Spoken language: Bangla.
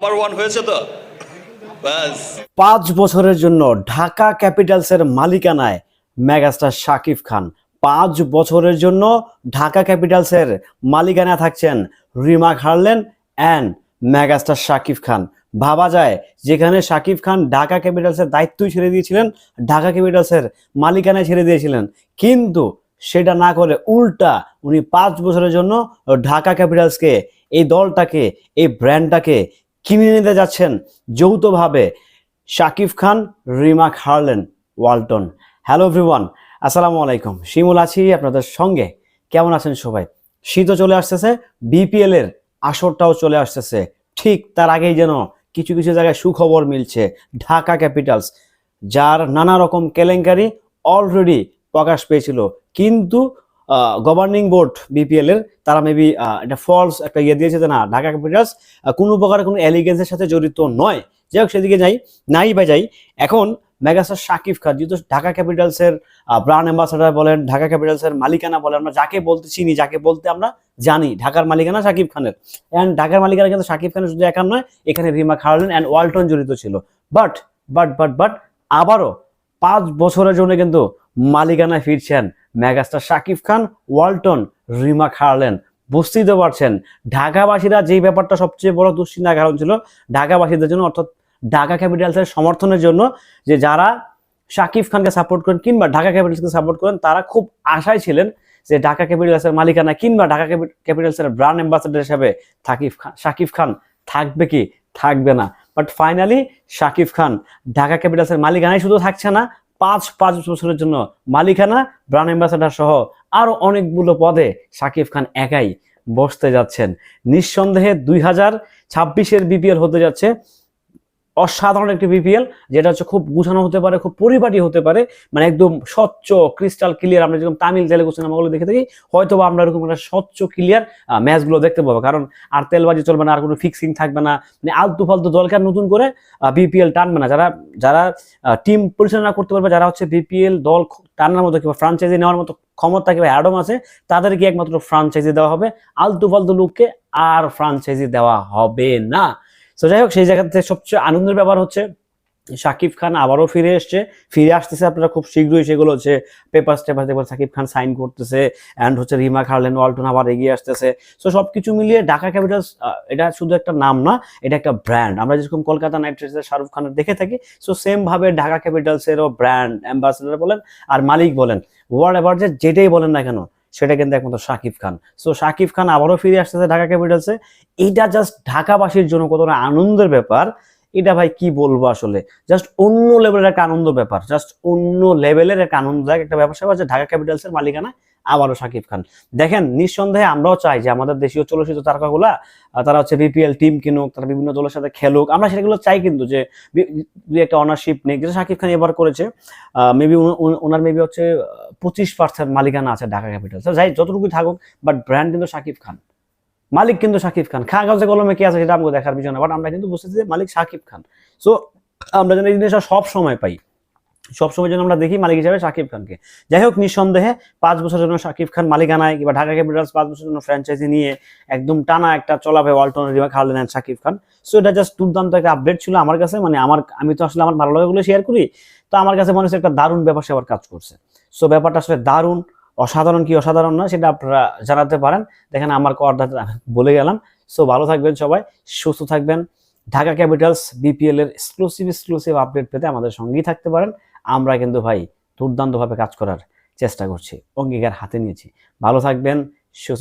নাম্বার ওয়ান হয়েছে তো? পাঁচ বছরের জন্য ঢাকা ক্যাপিটালসের মালিকানায় মেগাস্টার শাকিব খান। পাঁচ বছরের জন্য ঢাকা ক্যাপিটালসের মালিকানা থাকছেন Rimark Harlan and megastar Shakib Khan. ভাবা যায়, যেখানে শাকিব খান ঢাকা ক্যাপিটালসের দায়িত্বই ছেড়ে দিয়েছিলেন, ঢাকা ক্যাপিটালসের মালিকানায় ছেড়ে দিয়েছিলেন। কিন্তু সেটা না করে উল্টা উনি পাঁচ বছরের জন্য ঢাকা ক্যাপিটালসকে, এই দলটাকে, এই ব্র্যান্ডটাকে কিনে নিতে যাচ্ছেন যৌথভাবে Shakib Khan, Rimark Harlan Walton. Hello everyone আসসালামু আলাইকুম। শিমুল আছি আপনাদের সঙ্গে। কেমন আছেন সবাই? শীতও চলে আসতেছে বিপিএল এর আসরটাও চলে আসতেছে। ঠিক তার আগেই যেন কিছু কিছু জায়গায় সুখবর মিলছে, ঢাকা ক্যাপিটালস, যার নানা রকম কেলেঙ্কারি অলরেডি প্রকাশ পেয়েছিল। কিন্তু গভর্নিং বোর্ড বিপিএল এর, তারা মেবি এটা ফলস একটা ইয়ে দিয়েছে যে না, ঢাকা ক্যাপিটালস কোনো প্রকার কোনো অ্যালিগেন্সের সাথে জড়িত নয়। যাই হোক, সেদিকে যাই, নাই বা যাই, এখন মেগাস্টার শাকিব খান, যেহেতু ঢাকা ক্যাপিটালসের ব্রান্ড অ্যাম্বাসাডার বলেন, ঢাকা ক্যাপিটালসের মালিকানা বলেন, আমরা যাকে বলতে চিনি, যাকে বলতে আমরা জানি, ঢাকার মালিকানা শাকিব খানের। অ্যান্ড ঢাকার মালিকানা কিন্তু শাকিব খানের শুধু একার নয়, এখানে রিমা খারলেন অ্যান্ড ওয়ালটন জড়িত ছিল। বাট বাট বাট বাট আবারও পাঁচ বছরের জন্য কিন্তু মালিকানায় ফিরছেন megastar Shakib Khan, Walton, Rimark Harlan. বুঝতেই তো পারছেন, ঢাকাবাসীরা যেই ব্যাপারটা সবচেয়ে বড় দুশ্চিন্তার কারণ ছিল, ঢাকাবাসীদের জন্য, অর্থাৎ ঢাকা ক্যাপিটালসের সমর্থনের জন্য, যে যারা শাকিব খানকে সাপোর্ট করেন কিংবা ঢাকা ক্যাপিটালসকে সাপোর্ট করেন, তারা খুব আশায় ছিলেন যে ঢাকা ক্যাপিটালসের মালিকানা কিংবা ঢাকা ক্যাপিটালসের ব্র্যান্ড অ্যাম্বাসেডার হিসাবে থাকিব খান শাকিব খান থাকবে কি? থাকবে না। বাট ফাইনালি শাকিব খান, ঢাকা ক্যাপিটালসের মালিকানায় শুধু থাকছে না পাঁচ পাঁচ বছরের জন্য মালিকানা ব্রান্ড অ্যাম্বাসাডার সহ আরও অনেকগুলো পদে সাকিব খান একাই বসতে যাচ্ছেন। নিঃসন্দেহে দুই হাজার ছাব্বিশের বিপিএল হতে যাচ্ছে। অসাধারণ একটি বিপিএল যেটা হচ্ছে খুব গুছানো হতে পারে, খুব পরিপাটি হতে পারে মানে একদম স্বচ্ছ ক্রিস্টাল ক্লিয়ার আমরা যেরকম তামিল তেলেগু সিনেমাগুলো দেখে থাকি হয়তো বা আমরা এরকম একটা স্বচ্ছ ক্লিয়ার ম্যাচগুলো দেখতে পাবো। কারণ আর তেলবাজি চলবে না, আর কোনো ফিক্সিং থাকবে না মানে আলতু ফালতু দলকার নতুন করে বিপিএল টানবে না। যারা যারা টিম পরিচালনা করতে পারবে, যারা হচ্ছে বিপিএল দল টানার মতো কিংবা ফ্রাঞ্চাইজি নেওয়ার মতো ক্ষমতা কিংবা অ্যাডম আছে, তাদেরকে একমাত্র ফ্রাঞ্চাইজি দেওয়া হবে। আলতু ফালতু লোককে আর ফ্রাঞ্চাইজি দেওয়া হবে না। তো যাই হোক, সেই জায়গাতে সবচেয়ে আনন্দের ব্যাপার হচ্ছে শাকিব খান আবারও ফিরে এসছে। ফিরে আসতেছে আপনারা খুব শীঘ্রই, সেগুলো হচ্ছে পেপার টেপার দেখবেন শাকিব খান সাইন করতেছে অ্যান্ড হচ্ছে রিমা খারলেন, ওয়ালটন আবার এগিয়ে আসতেছে। সো সবকিছু মিলিয়ে ঢাকা ক্যাপিটালস এটা শুধু একটা নাম না, এটা একটা ব্র্যান্ড আমরা যেরকম কলকাতা নাইট রাইডার্সের শাহরুখ খানের দেখে থাকি সো সেম ভাবে ঢাকা ক্যাপিটালসেরও ব্র্যান্ড অ্যাম্বাসেডার বলেন, আর মালিক বলেন। ওয়ার্ল্ড যে যেটাই বলেন না কেন সেটা কিন্তু একমাত্র শাকিব খান। সো শাকিব খান আবারও ফিরে আসতেছে ঢাকা ক্যাপিটালসে এইটা জাস্ট ঢাকাবাসীর জন্য কতটা আনন্দের ব্যাপার এটা ভাই কি বলব আসলে? জাস্ট অন্য লেভেলের একটা আনন্দ ব্যাপার। জাস্ট অন্য লেভেলের একটা আনন্দদায়ক একটা স্যাপার যে ঢাকা ক্যাপিটালসের মালিকানা আবারও শাকিব খান। দেখেন, নিঃসন্দেহে আমরাও চাই যে আমাদের দেশীয় চলচ্চিত্র তারকাগুলা তারা হচ্ছে বিপিএল টিম কিনুক, তারা বিভিন্ন দলের সাথে খেলুক। আমরা সেগুলো চাই কিন্তু যে দুই একটা অনারশিপ নেই যেটা শাকিব খান এবার করেছে মেবি ওনার মেবি হচ্ছে পঁচিশ পার্সেন্ট মালিকানা আছে ঢাকা ক্যাপিটালস যাই, যতটুকুই থাকুক বাট ব্র্যান্ড কিন্তু শাকিব খান। মালিক কিন্তু শাকিব খান। কাগজে কলমে কি আছে সেটা আমাকে দেখার বিষয় না বাট আমরা কিন্তু বুঝতেছি যে মালিক শাকিব খান। সো আমরা যেন এই জিনিসটা সব সময় পাই। সব সময় যেন আমরা দেখি মালিক হিসাবে শাকিব খানকে। যাই হোক, নিঃসন্দেহে পাঁচ বছরের জন্য শাকিব খান মালিকানায় কিংবা ঢাকা ক্যাপিটালস পাঁচ বছরের জন্য ফ্র্যাঞ্চাইজি নিয়ে একদম টানা একটা চলাবে Walton Rimark Harlan and Shakib Khan. So এটা জাস্ট দুর্দান্ত একটা আপডেট ছিল আমার কাছে। মানে আমার, আমি তো আসলে আমার ভালো লাগাগুলো শেয়ার করি। তো আমার কাছে মনে হচ্ছে একটা দারুণ ব্যাপার সেবার কাজ করছে। সো ব্যাপারটা আসলে দারুণ। অসাধারণ কি অসাধারণ না, সেটা আপনারা জানাতে পারেন। দেখেন আমার কথা বলে গেলাম। সো ভালো থাকবেন সবাই, সুস্থ থাকবেন। ঢাকা ক্যাপিটালস বিপিএল এর এক্সক্লুসিভ এক্সক্লুসিভ আপডেট পেতে আমাদের সঙ্গেই থাকতে পারেন। আমরা কিন্তু ভাই দুর্দান্তভাবে কাজ করার চেষ্টা করছি, অঙ্গীকার হাতে নিয়েছি। ভালো থাকবেন, সুস্থ